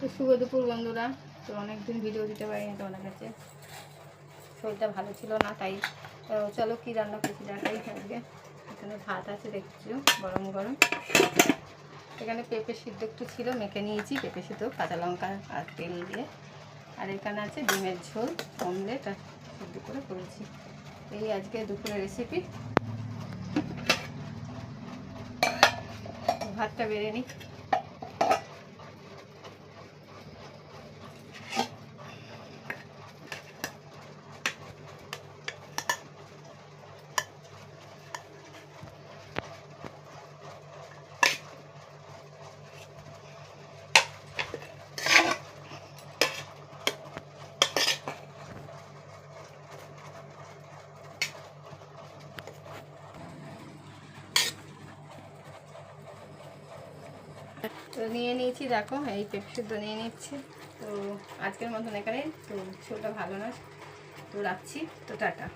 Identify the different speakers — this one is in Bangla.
Speaker 1: তো শুভ দুপুর বন্ধুরা। তো অনেকদিন ভিডিও দিতে পারিনি তোমাদের কাছে শরীরটা ভালো ছিল না, তাই চলো কি রান্না করছি দেখাই আজকে। এখানে ভাত আছে দেখছ, গরম গরম। এখানে পেঁপে সিদ্ধ একটু ছিল, মেখে নিয়েছি। পেঁপে সিদ্ধ, কাঁচা লঙ্কা আর তেল দিয়ে। আর এখানে আছে ডিমের ঝোল, অমলেট আর সিদ্ধ করে করেছি। এই আজকে দুপুরের রেসিপি ভাতটা বেড়ে নিই তো নিয়ে নিয়েছি, দেখো, এই পেঁপে সিদ্ধ নিয়ে নিচ্ছি। তো আজকের মতন এখানে তো শোটা ভালো না তো রাখছি। তো টাটা।